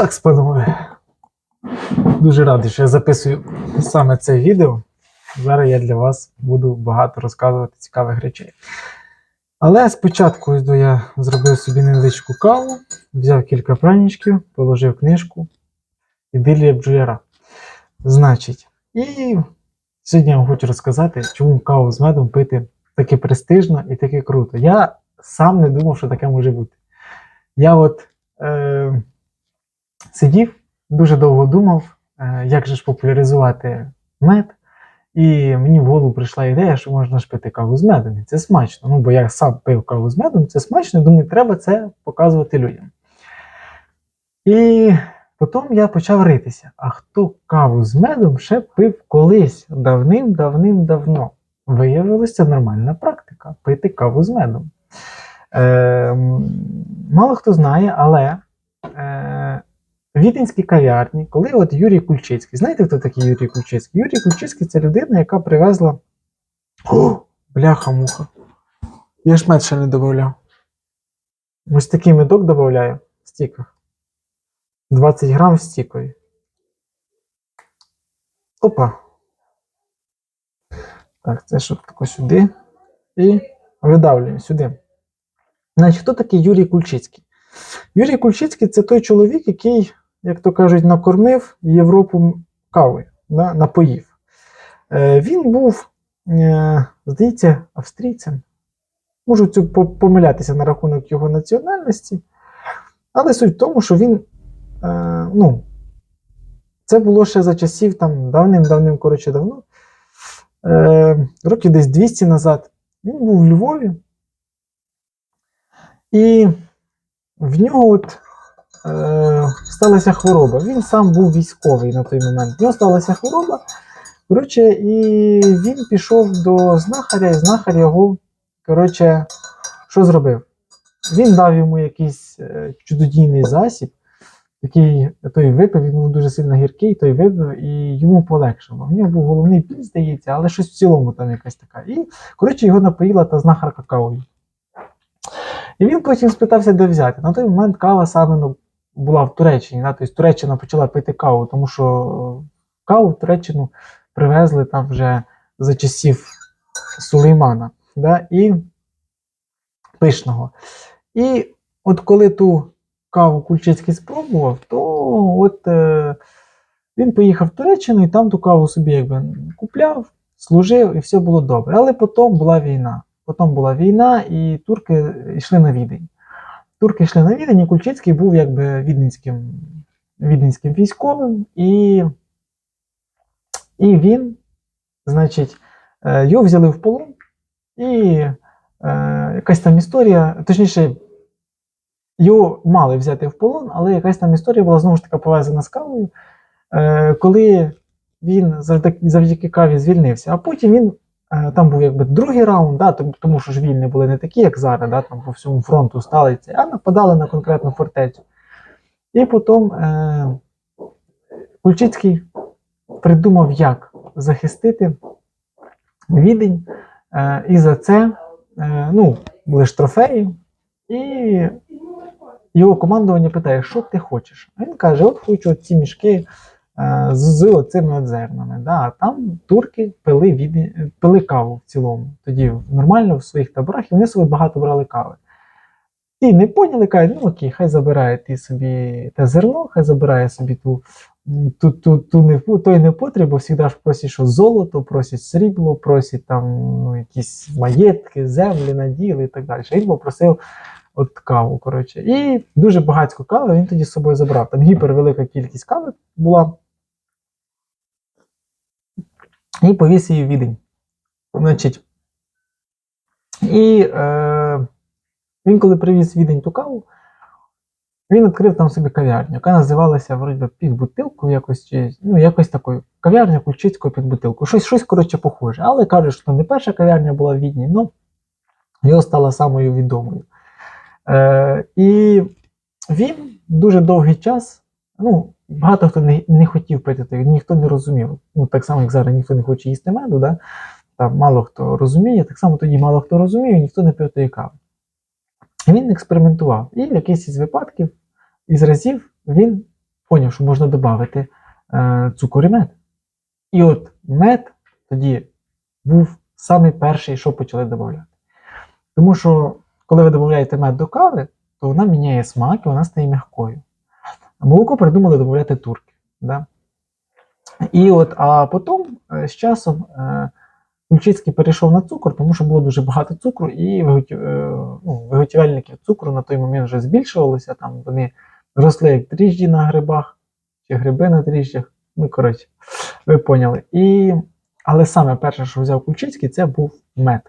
Так, панове. Дуже радий, що я записую саме це відео. Зараз я для вас буду багато розказувати цікавих речей. Але спочатку до я зробив собі невеличку каву, взяв кілька пранічків, положив книжку Ідилія бджоляра. Значить, і сьогодні я вам хочу розказати, чому каву з медом пити таке престижно і таке круто. Я сам не думав, що таке може бути. Я от е, сидів, дуже довго думав, е, як же ж популяризувати мед. І мені в голову прийшла ідея, що можна ж пити каву з медом. І це смачно. Ну, бо я сам пив каву з медом, це смачно, думаю, треба це показувати людям. І потім я почав ритися. А хто каву з медом ще пив колись давним-давним-давно? Виявилося, це нормальна практика пити каву з медом. Е, мало хто знає, але е, віденській кав'ярні, коли от Юрій Кульчицький, знаєте, хто такий Юрій Кульчицький? Юрій Кульчицький це людина, яка привезла. О, бляха-муха. Я ж мед ще не додавав. Ось такий медок додаю в стіках. 20 грам в стікові. Опа. Так, це щоб тако сюди. І видавлюємо сюди. Значить, хто такий Юрій Кульчицький? Юрій Кульчицький це той чоловік, який, як то кажуть, накормив Європу кавою, да, напоїв. Е, він був, е, здається, австрійцем. Можу цю помилятися на рахунок його національності, але суть в тому, що він, е, ну, це було ще за часів там давним-давним, коротше, давно, е, років десь 200 назад. Він був в Львові. І в нього от е, сталася хвороба. Він сам був військовий на той момент. В нього сталася хвороба. Коротше, і він пішов до знахаря, і знахар його, коротше, що зробив? Він дав йому якийсь е, чудодійний засіб, який той випив, він був дуже сильно гіркий, той випив, і йому полегшило. В нього був головний біль, здається, але щось в цілому там якась така. І, коротше, його напоїла та знахарка кавою. І він потім спитався, де взяти. На той момент кава саме ну, була в Туреччині. Да? Тобто Туреччина почала пити каву, тому що каву в Туреччину привезли там вже за часів Сулеймана да? і Пишного. І от коли ту каву Кульчицький спробував, то от е, він поїхав в Туреччину і там ту каву собі якби купляв, служив, і все було добре. Але потім була війна. Потім була війна, і турки йшли на Відень. Турки йшли на Відень, і Кульчицький був якби віденським, віденським військовим, і, і він, значить, е, його взяли в полон, і е, якась там історія, точніше, його мали взяти в полон, але якась там історія була знову ж таки пов'язана з кавою, е, коли він завдяки, каві звільнився, а потім він Там був якби другий раунд, да, тому, що ж війни були не такі, як зараз, да, там по всьому фронту стали це, а нападали на конкретну фортецю. І потім е, Кульчицький придумав, як захистити відень, е, і за це е, ну, були ж трофеї, і його командування питає, що ти хочеш? А він каже: от хочу ці мішки е, з, з оцими от зернами. Да, а там турки пили, від, пили каву в цілому. Тоді нормально в своїх таборах і вони собі багато брали кави. І не поняли, кажуть, ну окей, хай забирає ти собі те зерно, хай забирає собі ту, ту, ту, ту не, той непотріб, бо завжди ж просять, що золото, просять срібло, просять там ну, якісь маєтки, землі, наділи і так далі. Він попросив от каву. коротше. І дуже багатько кави він тоді з собою забрав. Там гіпервелика кількість кави була. І повіз її в відень. Значить, і е, він, коли привіз відень ту каву, він відкрив там собі кав'ярню, яка називалася вроді під бутилку, якось, чи, ну, якось такою. Кав'ярня Кульчицького під бутилку. Щось, щось коротше, похоже. Але кажуть, що не перша кав'ярня була в Відні, ну його стала самою відомою. Е, і він дуже довгий час, ну, багато хто не, не хотів пити, ніхто не розумів. Ну, так само, як зараз ніхто не хоче їсти меду, да? там мало хто розуміє, так само тоді мало хто розуміє, ніхто не пив тої кави. Він експериментував. І в якийсь із випадків, із разів, він поняв, що можна додати е, цукор і мед. І от мед тоді був самий перший, що почали додавати. Тому що, коли ви додаєте мед до кави, то вона міняє смак і вона стає м'якою. Молоко придумали додати турки. Да? І от, а потім е, з часом е, Кульчицький перейшов на цукор, тому що було дуже багато цукру, і е, ну, виготівельників цукру на той момент вже збільшувалося. Там вони росли як дріжджі на грибах, чи гриби на дріжджах. Ну, коротше, ви поняли. І, але саме перше, що взяв Кульчицький, це був мед.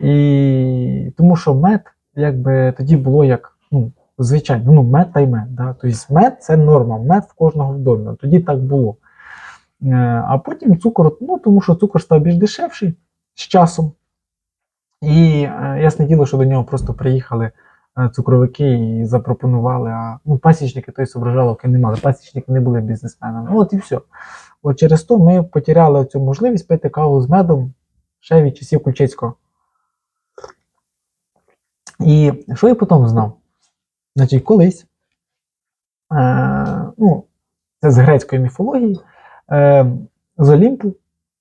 І тому що мед, якби тоді було як, ну, звичайно, ну, мед та й мед. Да? Тобто мед це норма, мед в кожного в. Тоді так було. Е, А потім цукор, ну тому що цукор став більш дешевший з часом. І е, ясне діло, що до нього просто приїхали е, цукровики і запропонували. А ну, пасічники той соображаловки не мали. Пасічники не були бізнесменами. От і все. От через то ми потеряли цю можливість пити каву з медом ще від часів Кульчицького. І що я потім знав? Значить, колись, е, ну, це з грецької міфології, е, з Олімпу,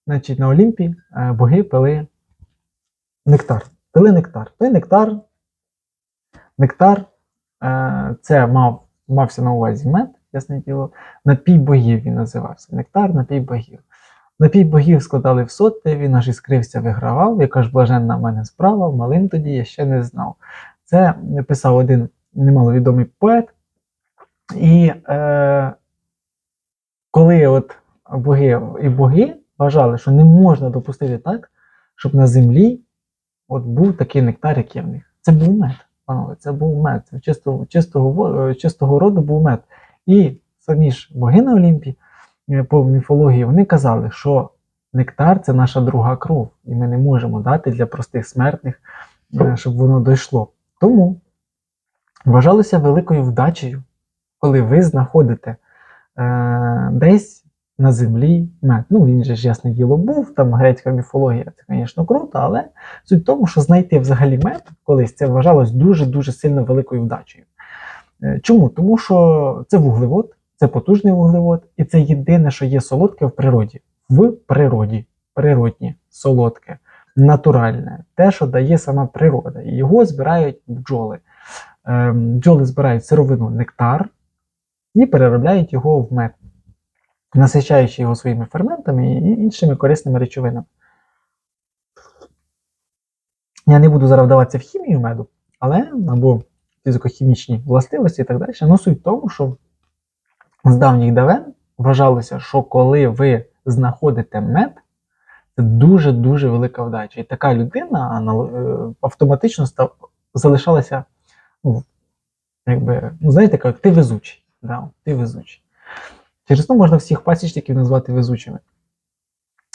значить, на Олімпі е, боги пили нектар. Пили нектар. Той нектар, нектар це мав, мався на увазі мед, ясне діло, напій богів він називався. Нектар, напій богів. Напій богів складали в соти, він аж іскрився, вигравав, яка ж блаженна в мене справа, малин тоді я ще не знав. Це писав один немаловідомий поет. І е, коли от боги і боги вважали, що не можна допустити так, щоб на землі от був такий нектар, як є в них. Це був мед, панове, це був мед. Це чистого, чистого, е, чистого роду був мед. І самі ж боги на Олімпі е, по міфології вони казали, що нектар це наша друга кров, і ми не можемо дати для простих смертних, е, щоб воно дійшло. Тому вважалося великою вдачею, коли ви знаходите е, десь на землі мед. Ну, він же ж ясне діло був, там грецька міфологія, це, звісно, круто, але суть в тому, що знайти взагалі мед колись це вважалось дуже-дуже сильно великою вдачею. Е, Чому? Тому що це вуглевод, це потужний вуглевод, і це єдине, що є солодке в природі. В природі, природнє, солодке, натуральне, те, що дає сама природа. І його збирають бджоли. Ем, Бджоли збирають сировину нектар і переробляють його в мед, насичаючи його своїми ферментами і іншими корисними речовинами. Я не буду зараз вдаватися в хімію меду, але або фізико-хімічні властивості і так далі. Ну, суть в тому, що з давніх давен вважалося, що коли ви знаходите мед, це дуже-дуже велика вдача. І така людина е, автоматично став, залишалася, ну, якби, ну, знаєте, як ти везучий. Да, ти везучий. Через то можна всіх пасічників назвати везучими.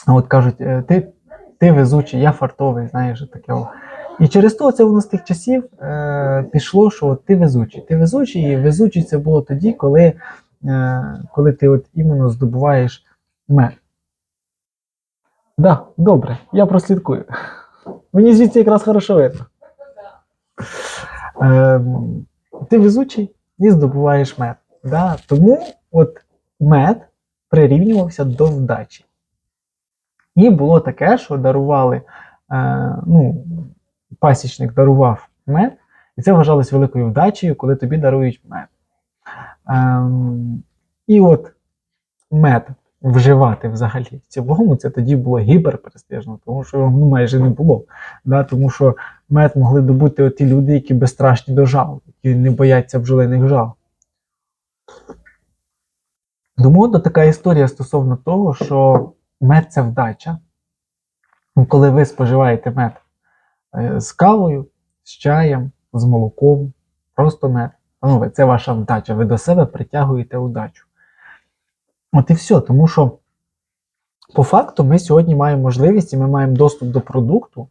А от кажуть, е, ти, ти везучий, я фартовий, знаєш, таке. І через то це воно з тих часів е, пішло, що от ти везучий. Ти везучий, і везучий це було тоді, коли, е, коли ти от іменно здобуваєш мед. Да, добре, я прослідкую. Мені звідси якраз хорошо видно. Ем, ти везучий і здобуваєш мед. Да? Тому от мед прирівнювався до вдачі. І було таке, що дарували, е, ну, пасічник дарував мед, і це вважалось великою вдачею, коли тобі дарують мед. Ем, і от мед вживати взагалі в цілому, це тоді було гіперпрестижно, тому що його ну, майже не було. Да? Тому що мед могли добути ті люди, які безстрашні до жал, які не бояться бджолиних жал. Тому от така історія стосовно того, що мед це вдача. Ну, Коли ви споживаєте мед е, з кавою, з чаєм, з молоком, просто мед. Панове, це ваша вдача. Ви до себе притягуєте удачу. От і все. Тому що по факту ми сьогодні маємо можливість і ми маємо доступ до продукту,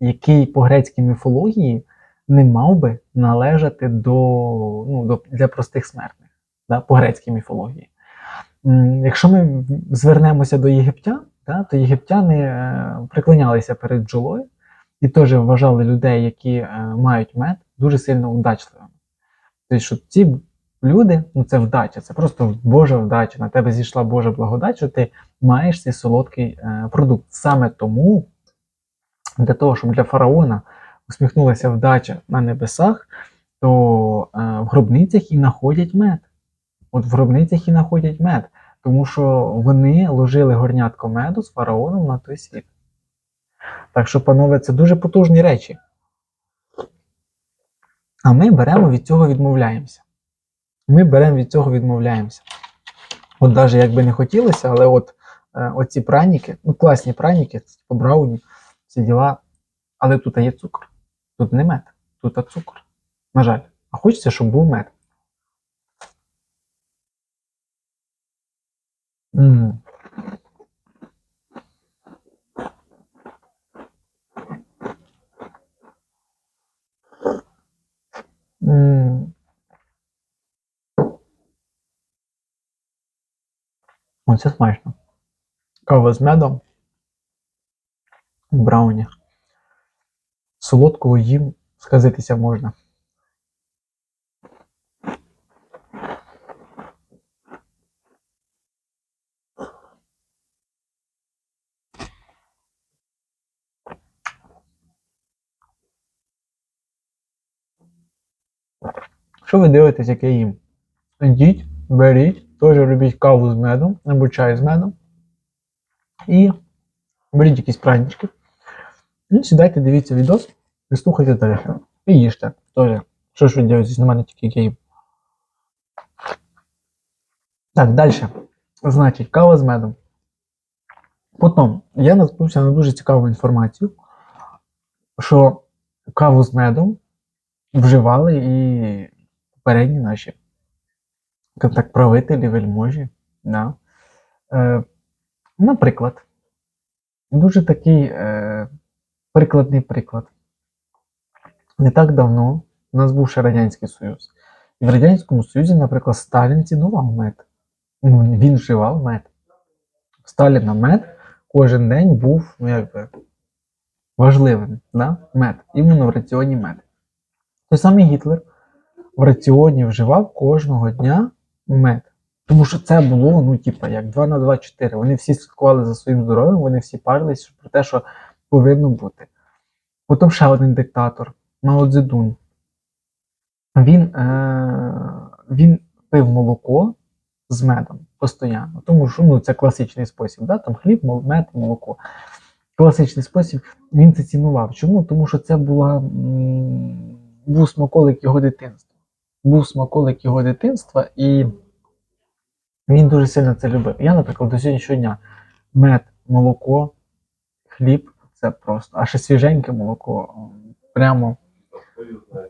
який по грецькій міфології не мав би належати до, ну, до, для простих смертних да, по грецькій міфології. Якщо ми звернемося до єгиптян, да, то єгиптяни е, приклонялися перед бджолою і теж вважали людей, які е, мають мед, дуже сильно удачливими. Тобто, що ці люди, ну це вдача, це просто Божа вдача. На тебе зійшла Божа благодать, що ти маєш цей солодкий е, продукт. Саме тому, для того, щоб для фараона усміхнулася вдача на небесах, то е, в гробницях і знаходять мед. От в гробницях і знаходять мед, тому що вони ложили горнятко меду з фараоном на той світ. Так що, панове, це дуже потужні речі. А ми беремо від цього відмовляємося. Ми беремо від цього відмовляємося. От навіть як би не хотілося, але от е, оці праніки, ну класні праніки, типу брауні, ці діла, але тут є цукор. Тут не мед, тут цукор. На жаль. А хочеться, щоб був мед. Оце смачно. Кава з медом. Брауні. Солодкого їм сказитися можна. Що ви дивитесь, яке їм? Йдіть, беріть, теж робіть каву з медом або чай з медом. І беріть якісь пранічки. І сідайте, дивіться відос і слухайте далі. І їжте теж. Що ж ви дивитесь на мене тільки Київ. Так, далі. Значить, кава з медом. Потім я наткнувся на дуже цікаву інформацію, що каву з медом вживали і попередні наші так, правителі, вельможі. Да. Е, наприклад, дуже такий е, прикладний приклад. Не так давно у нас був ще Радянський Союз. І в Радянському Союзі, наприклад, Сталін цінував мед. Ну, він вживав мед. Сталіна мед кожен день був ну, якби, важливим. Да? Мед. Іменно в раціоні мед. Той самий Гітлер в раціоні вживав кожного дня мед. Тому що це було, ну, типа, як 2 на 2 4. Вони всі слідкували за своїм здоров'ям, вони всі парились про те, що повинно бути. Потім ще один диктатор, Мао Цзедун. Він, е- він пив молоко з медом постійно. Тому що ну, це класичний спосіб. Да? Там хліб, мед, молоко. Класичний спосіб, він це цінував. Чому? Тому що це була, був смаколик його дитинства. Був смаколик його дитинства, і він дуже сильно це любив. Я, наприклад, до сьогоднішнього дня мед, молоко, хліб це просто. А ще свіженьке молоко. Прямо,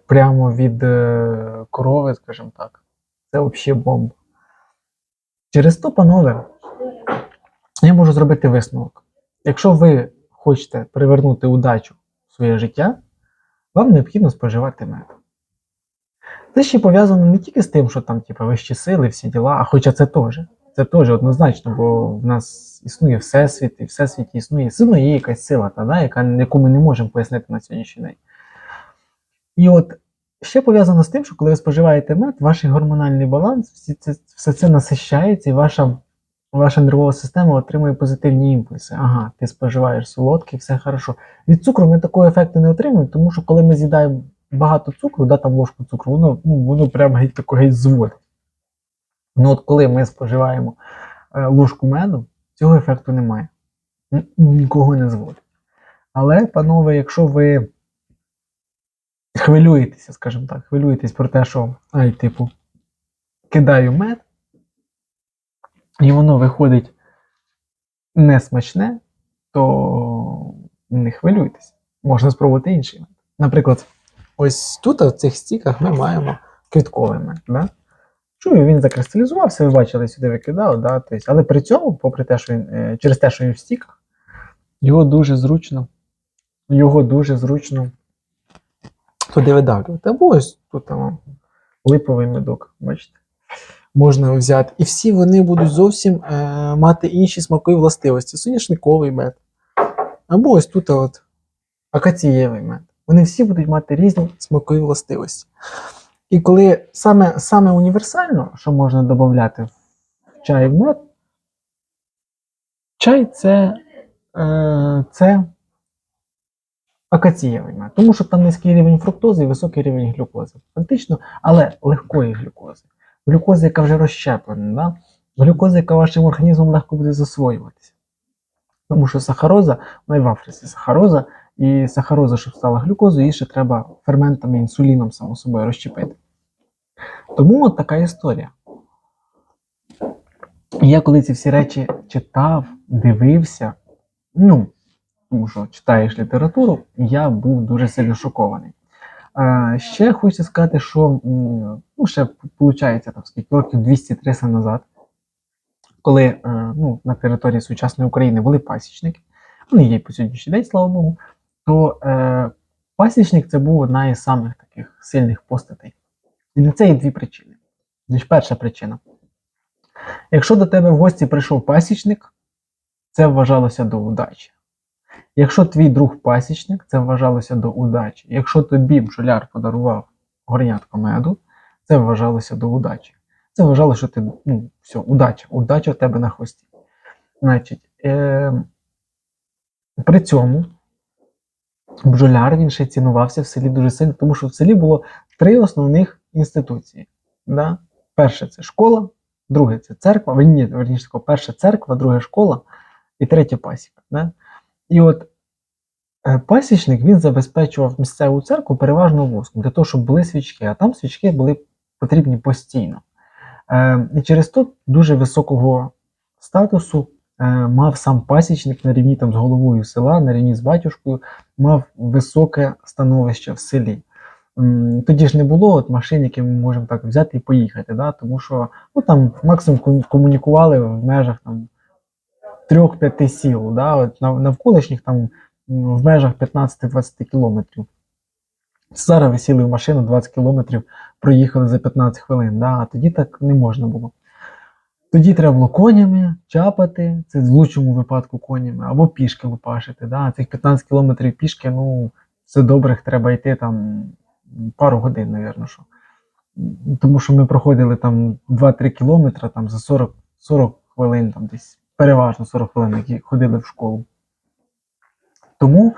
прямо від е, корови, скажімо так. Це взагалі бомба. Через то, панове, я можу зробити висновок. Якщо ви хочете привернути удачу в своє життя, вам необхідно споживати мед. Це ще пов'язано не тільки з тим, що там, типу, вищі сили, всі діла, а хоча це теж. Це теж однозначно, бо в нас існує всесвіт, і всесвіті існує сильно є якась сила, та, да, яка, яку ми не можемо пояснити на сьогоднішній день. І от ще пов'язано з тим, що коли ви споживаєте мед, ваш гормональний баланс, всі це, все це насищається, і ваша, ваша нервова система отримує позитивні імпульси. Ага, ти споживаєш солодкий, все хорошо. Від цукру ми такого ефекту не отримуємо, тому що коли ми з'їдаємо багато цукру, да, там ложку цукру, воно, ну, воно прямо геть тако геть зводить. Ну от коли ми споживаємо е, ложку меду, цього ефекту немає. Нікого не зводить. Але, панове, якщо ви хвилюєтеся, скажімо так, хвилюєтесь про те, що ай, типу, кидаю мед, і воно виходить несмачне, то не хвилюйтесь. Можна спробувати інший мед. Наприклад, ось тут, в цих стіках, ми маємо квітковий мед. Да? Чую, він закристалізувався, ви бачили, сюди викидав, да? тобто, але при цьому, попри те, що він, е, через те, що він в стіках, його дуже зручно, його дуже зручно туди видавлювати. Або ось тут там липовий медок, бачите. Можна взяти. І всі вони будуть зовсім е, мати інші смакові властивості. Соняшниковий мед. Або ось тут от акацієвий мед. Вони всі будуть мати різні смакові властивості. І коли саме, саме універсально, що можна додати в чай в мед, чай це, е, це акацієвий мед, тому що там низький рівень фруктози і високий рівень глюкози. Фактично, але легкої глюкози. Глюкоза, яка вже розщеплена, да? глюкоза, яка вашим організмом легко буде засвоюватися. Тому що сахароза, вона і в Африці сахароза, і сахароза, щоб стала глюкозою, її ще треба ферментами, інсуліном само собою розщепити. Тому от така історія. Я коли ці всі речі читав, дивився, ну, тому що читаєш літературу, я був дуже сильно шокований. Е, ще хочу сказати, що ну, ще виходить там скільки років 200-300 назад, коли е, ну, на території сучасної України були пасічники, вони є по сьогоднішній день, слава Богу, то е, пасічник це був одна із самих таких сильних постатей. І на це є дві причини. Значить, перша причина. Якщо до тебе в гості прийшов пасічник, це вважалося до удачі. Якщо твій друг пасічник, це вважалося до удачі. Якщо тобі бджоляр подарував горнятко меду, це вважалося до удачі. Це вважало, що ти, ну, все, удача, удача в тебе на хвості. Значить, е- при цьому бджоляр він ще цінувався в селі дуже сильно, тому що в селі було три основних інституції. Да? Перше це школа, друге це церква, ні, верніше тако, перше церква, друге школа і третє пасіка. Да? І от е, пасічник він забезпечував місцеву церкву переважно воском, для того, щоб були свічки, а там свічки були потрібні постійно. Е, і через то дуже високого статусу мав сам пасічник на рівні там, з головою села, на рівні з батюшкою, мав високе становище в селі. Тоді ж не було от машин, які ми можемо так взяти і поїхати, да? тому що ну, там максимум комунікували в межах там, 3-5 сіл, да? от, навколишніх там в межах 15-20 кілометрів. Зараз ви сіли в машину 20 кілометрів, проїхали за 15 хвилин, да? а тоді так не можна було. Тоді треба було конями чапати, це в лучшому випадку конями, або пішки лупашити. Да? Цих 15 кілометрів пішки, ну, це добрих треба йти там пару годин, навірно, що. Тому що ми проходили там 2-3 кілометри там, за 40, 40 хвилин, там десь переважно 40 хвилин, які ходили в школу. Тому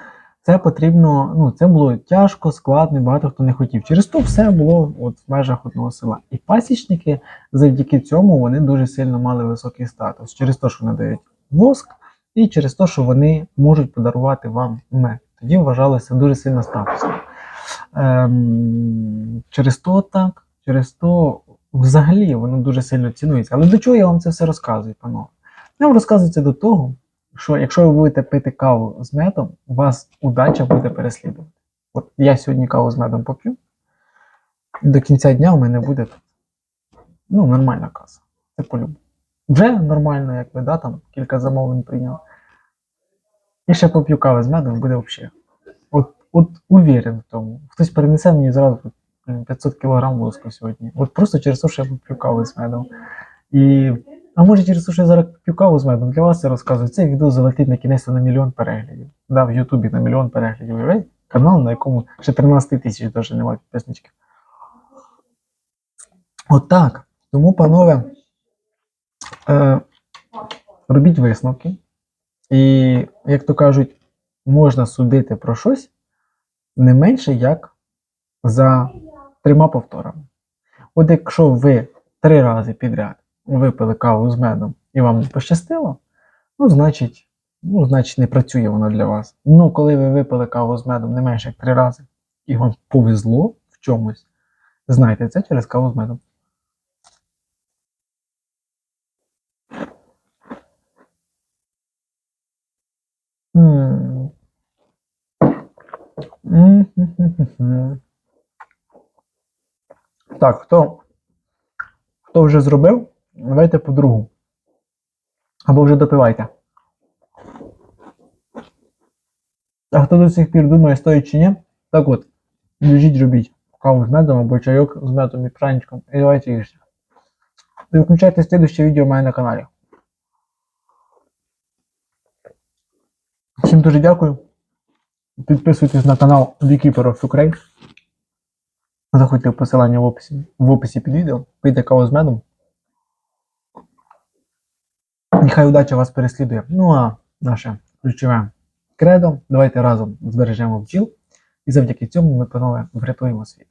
це потрібно, ну, це було тяжко, складно, багато хто не хотів. Через то все було от в межах одного села. І пасічники завдяки цьому вони дуже сильно мали високий статус. Через те, що вони дають воск, і через те, що вони можуть подарувати вам мед. Тоді вважалося дуже сильно статусно. Ем, через то так, через то взагалі воно дуже сильно цінується. Але до чого я вам це все розказую, панове? Я вам розказую це до того, що якщо ви будете пити каву з медом, у вас удача буде переслідувати. От я сьогодні каву з медом поп'ю, до кінця дня у мене буде ну, нормальна каса. Це по-любому. Вже нормально, якби, да, там кілька замовлень прийняв. І ще поп'ю кави з медом, буде взагалі. От, от уверен в тому. Хтось перенесе мені зразу 500 кг воску сьогодні. От просто через те, що я поп'ю каву з медом. І а може через я зараз п'ю каву з медом, для вас це розказую. Цей відео залетить на кінець на мільйон переглядів. Да, в Ютубі на мільйон переглядів. Уявляєте? Канал, на якому ще 13 тисяч навіть немає підписничків. Отак. Тому, панове, е, робіть висновки. І, як то кажуть, можна судити про щось не менше, як за трьома повторами. От якщо ви три рази підряд випили каву з медом і вам не пощастило, ну, значить, ну, значить, не працює воно для вас. Ну, коли ви випили каву з медом не менше як три рази, і вам повезло в чомусь, знайте, це через каву з медом. Так, хто, хто вже зробив, давайте по другу. Або вже допивайте. А хто до сих пір думає, стоїть чи ні, так от, біжіть робіть каву з медом або чайок з медом і пранчиком. І давайте їжте. Включайте слідуще відео у мене на каналі. Всім дуже дякую. Підписуйтесь на канал Beekeeper of Ukraine. Заходьте в посилання в описі, в описі під відео, пийте каву з медом. Нехай удача вас переслідує. Ну а наше ключове кредо. Давайте разом збережемо бджіл. І завдяки цьому ми, панове, врятуємо світ.